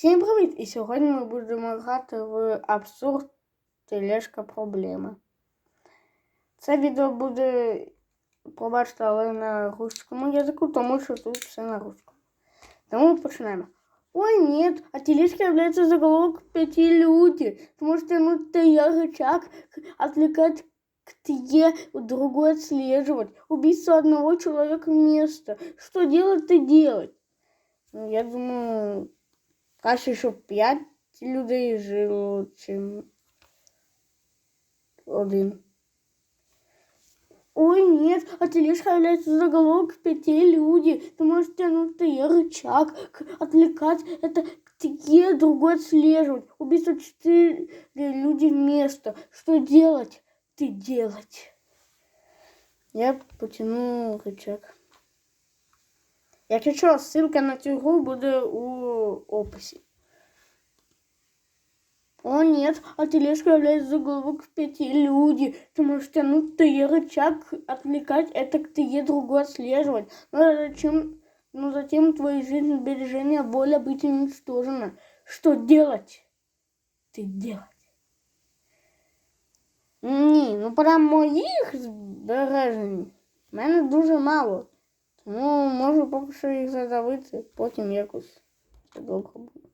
Всім привіт! І сьогодні ми будемо грати в абсурд тележка проблема. Це відео буде, пробачте, але на русскому язику, тому що тут все на русском. Тому почнемо. Ой, нет, а тележка является заголовок пяти люди. Ты можешь тянуть я рычаг, отвлекать к тебе, другой отслеживать. Убийство одного человека вместо. Что делать ты делать? Ну, я думаю, краще, щоб п'ять людей жило, чим один. Ой, нет, а тележка является заголовок пяти люди. Ты можешь тянуть ты рычаг, отвлекать это тебе, другой отслеживать. Убийство четыре люди вместо. Что делать? Ты делать. Я потяну рычаг. Якщо що, ссылка на цю гру буде у описі. О, нет, а тележка является заголовок в пяти люди. Ты можешь тянуть ты рычаг, отвлекать это к ты другой отслеживать. Но зачем, но затем твоя жизнь сбережения воля быть уничтожена. Что делать? Ты делать. Ні, ну прям моїх збережень в мене дуже мало. Тому можу поки що їх задавити, потім якось довго буде.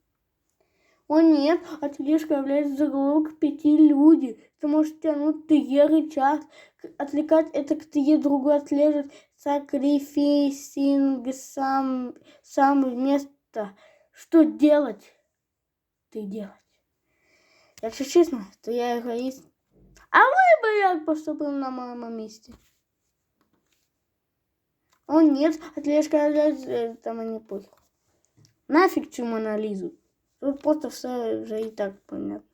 О нет, а тележка является заголовок пяти люди. Ты можешь тянуть ты рычаг, к- отвлекать это к ты другой отслеживать, сакрифисинг сам, сам вместо. Что делать? Ты делать. Якщо чесно, то я егоїст. А ви би як поступили на моєму місці? О, нет, отлежка является... Там мені похер. Нафіг цю Монолізу. Тут просто все вже і так понятно.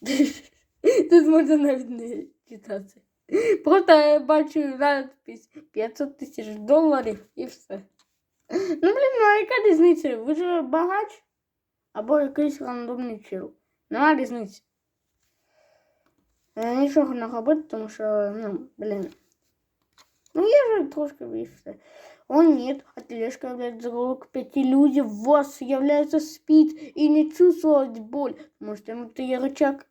Тут можна навіть не читати. Просто я бачу надпись 500 тисяч доларів і все. Ну, блін, ну а яка різниця? Ви ж багач? Або якийсь рандомний чел. Нема різниці. Е, Нічого не робити, тому що, ну, блін. Ну, я же трошки вийшов. О нет, а тележка является заголовок пяти люди. ВОЗ является спит и не чувствовать боль. Можете ну ты рычаг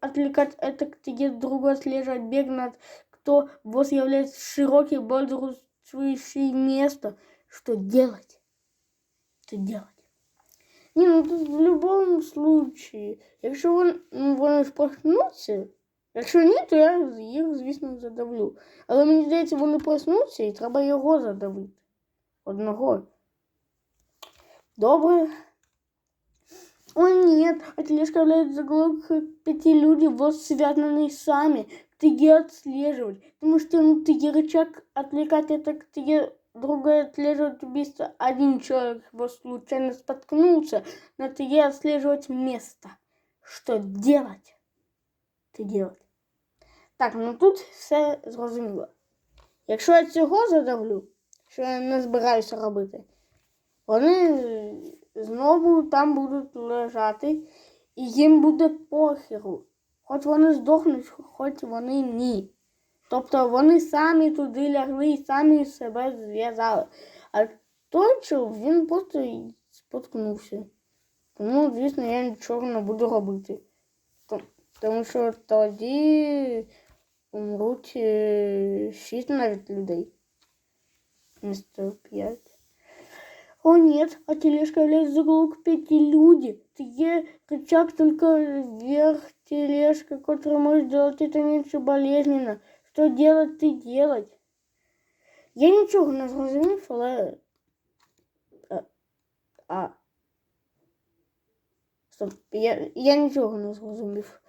отвлекать это к тебе другой отслеживать бег над кто ВОЗ является широкий бодрствующий место. Что делать? Что делать? Не, ну тут в любом случае, якщо вон, ну, вони проснуться, якщо ні, то я їх, звісно, задавлю. Але мені здається, вони проснуться і треба його задавити. Одного. Добре. О, нет, а тележка является заголовок пяти людей, вот связанные сами. Ты отслеживать. Потому что ну, ты рычаг отвлекать это к тебе другой отслеживать убийство. Один человек вот случайно споткнулся, но ты отслеживать место. Что делать? Ты делать. Так, ну тут все зрозуміло. Якщо я цього задавлю, що я не збираюся робити, вони знову там будуть лежати, і їм буде похеру. Хоч вони здохнуть, хоч вони ні. Тобто вони самі туди лягли і самі себе зв'язали. А той чол, він просто споткнувся. Тому, звісно, я нічого не буду робити. Тому що тоді умруть е, шість навіть людей. Вместо п'ять. О нет, а тележка является заголовок пяти люди. Ты рычаг только вверх тележка, которая может делать это меньше болезненно. Что делать ты делать? Я нічого не зрозумів, але. А. а. Стоп, я, я нічого не зрозумів.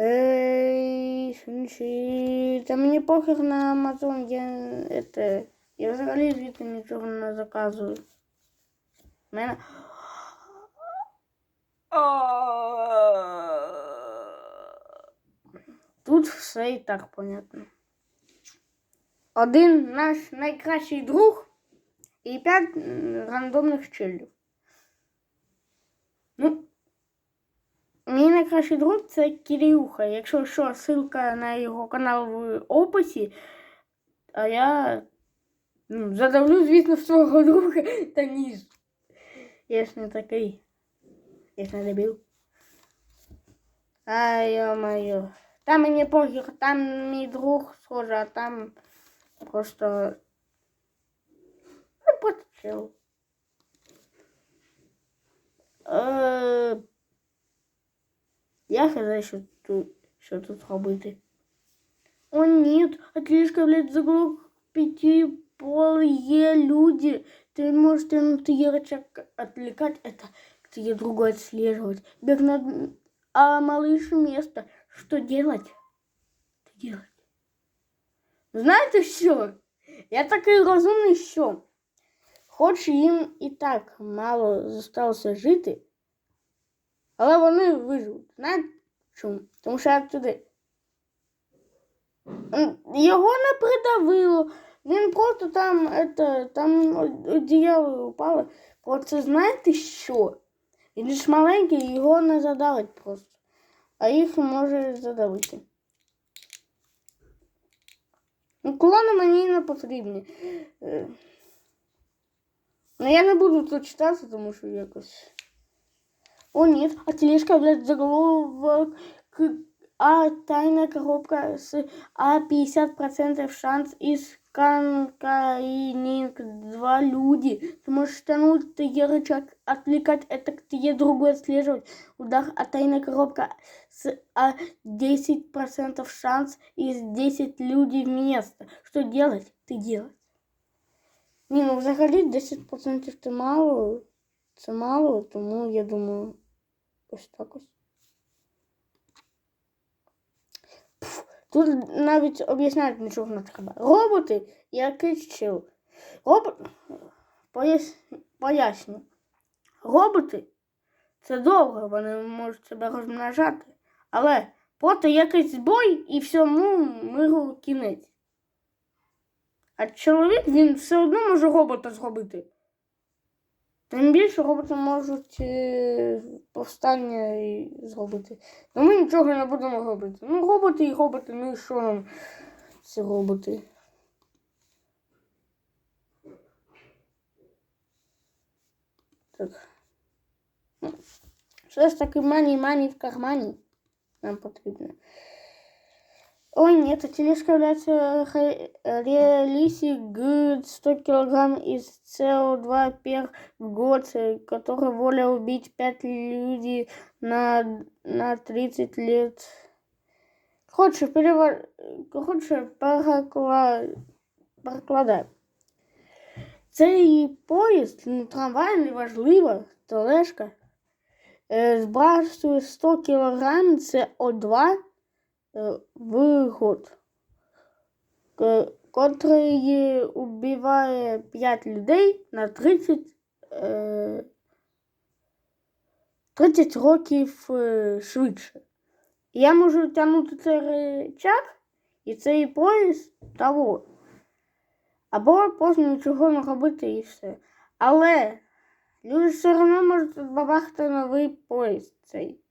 Ей, шинші. Та мені похер на Амазон, я это. Я взагалі звідти нічого не заказую. У мене. Тут все і так понятно. Один наш найкращий друг і п'ять м, рандомних челів. Ну, Мій найкращий друг це Кирюха. Якщо що, ссылка на його канал в описі. А я ну, задавлю, звісно, свого друга та ніж. Я ж не такий. Я ж не дебіл. Ай, ё-моё. Там мені похер, там мій друг схоже, а там просто... Ну, просто чел. Е, Я хз, що тут, що тут робити. О, нет, отличка, блядь, заглох пяти пол е люди. Ты можешь тянуть рычаг отвлекать это, где другой отслеживать. Бег на... А малыш место. Что делать? Что делать? Знаєте що? Я такий розумний, що хоч їм і так мало зосталося жити, але вони виживуть. Знаєте чому? Тому що як туди. Його не придавило. Він просто там, это, там одіяло упало. Просто знаєте що? Він ж маленький, його не задавить просто. А їх може задавити. Клони мені не потрібні. Е, Ну, я не буду тут читати, тому що якось. О, нет, а тележка, блядь, заголовок. А тайная коробка с А 50% шанс из Канкаининг. Два люди. Ты можешь тянуть, ты рычаг отвлекать, это где другой отслеживать. Удар, а тайная коробка с А 10% шанс из 10 людей вместо. Что делать? Ты делать. Ні, ну взагалі 10% це мало. Це мало, тому я думаю, ось так ось. Пф, Тут навіть об'ясняти нічого не треба. Роботи якийсь чил. Робот... Пояс... Поясню. Роботи це довго, вони можуть себе розмножати. Але проти якийсь збой і всьому миру кінець. А чоловік він все одно може робота зробити. Тим більше роботи можуть е, повстання і зробити. Ну ми нічого не будемо робити. Ну, роботи і роботи, ну і що нам ці роботи? Так. Ну, Все ж таки мані мані в кармані нам потрібно. Ой, нет, тележка является реалиси г 100 килограмм из СО2 пер год, э, который воля убить 5 людей на, на 30 лет. Хочешь, перевод... Хочешь, перекла... перекладай. Цей поїзд, не трамвай, не важливо, тележка, збрасує 100 кг СО2 е, в котрий убиває 5 людей на 30, е, 30 років е, швидше. Я можу тягнути цей речак і цей поїзд того. Або просто нічого не робити і все. Але люди все одно можуть бабахати новий поїзд цей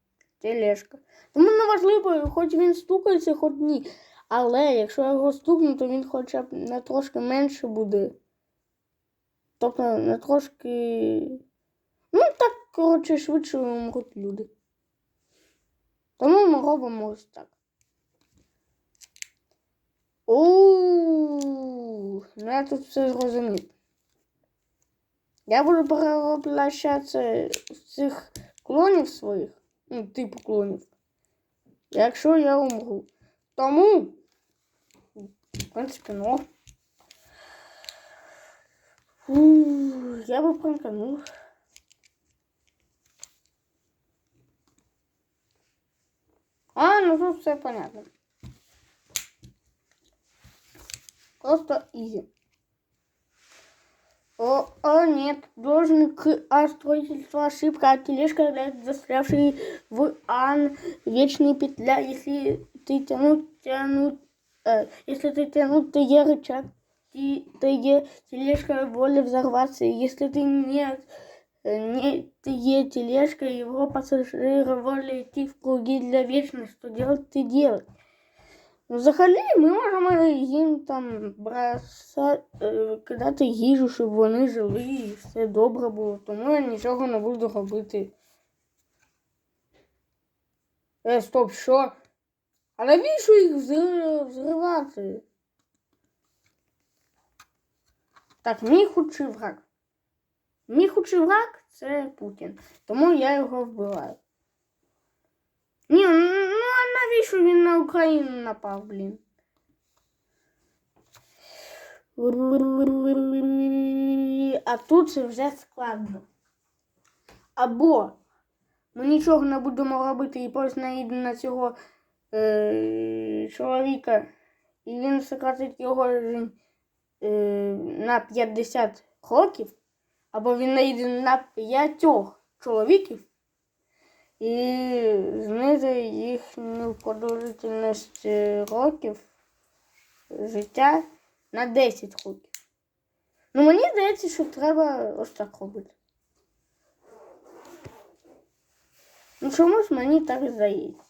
тележка. Тому не важливо, хоч він стукається, хоч ні. Але якщо його стукну, то він хоча б на трошки менше буде. Тобто на трошки. Ну, так, коротше, швидше умруть люди. Тому ми робимо ось так. Ууу, ну я тут все зрозумів. Я буду перевоплощатися з цих клонів своїх, ну, типу клонів, якщо я умру. Тому, в принципі, ну. Фу, я би пранканув. А, ну тут все понятно. Просто изи. О, о нет, должен к А строительство ошибка, а тележка является застрявшей в Ан вечной петля. Если ты тянуть, тянуть, э, если ты тянуть, то е рычаг, ти- то е тележка воля взорваться. Если ты нет, э, не ты е тележка, его пассажиры воля идти в круги для вечности. Что делать, ты делать. Ну, Взагалі, ми можемо їм там броса, е, кидати їжу, щоб вони жили і все добре було. Тому я нічого не буду робити. Е, стоп, що? А навіщо їх взри- взривати? Так, мій худший враг. Мій худший враг це Путін. Тому я його вбиваю. Ні, а він на Україну напав, блін? А тут це вже складно. Або ми нічого не будемо робити і просто наїдемо на цього е, чоловіка, і він сократить його е, на 50 років, або він наїде на п'ятьох чоловіків і знизить їхню продовжительність е, років життя на 10 років. Ну, мені здається, що треба ось так робити. Ну, чомусь мені так здається.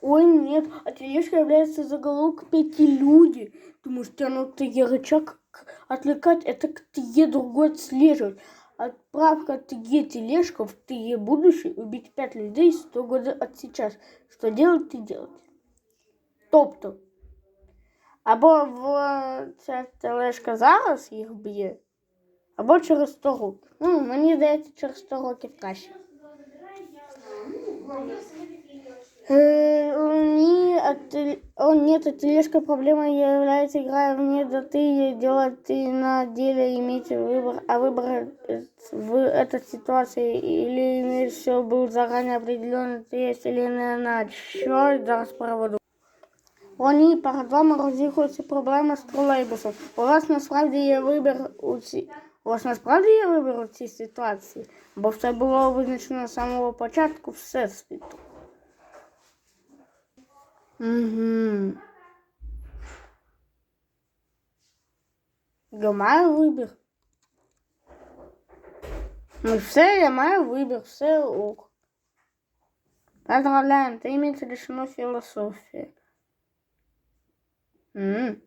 Ой, нет, а тележка является заголовок пяти люди. Думаешь, тянутый рычаг к- отвлекать, это к ТЕ другой отслеживать. Отправка ТЕ тележка в ТЕ будущее убить пять людей 100 года от сейчас. Что делать и делать. Тобто, або в ця тележка зараз їх б'є, або через 100 років. Ну, мені здається, через 100 років краще. Э, не, от- о, нет, от тележка проблема является игра вне даты и делать и на деле иметь выбор, а выбор э, в этой ситуации или иметь все был заранее определен, ты вселенная на що зараз проводу. О, ні, перед вами розігрується проблема з тролейбусом. У вас насправді є вибір у ці... У вас насправді є вибір у цій ситуації, бо все було визначено з самого початку всесвіту. Угу. Я маю вибір. Ну все, я маю вибір, все ок. Поздравляем, ты имеется решено философия. М.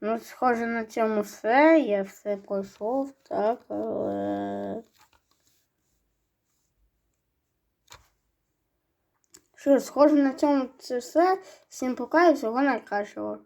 Ну, схоже на цьому все, я все пройшов, так, але... Що, схоже на цьому це все. Всім пока і всього найкращого.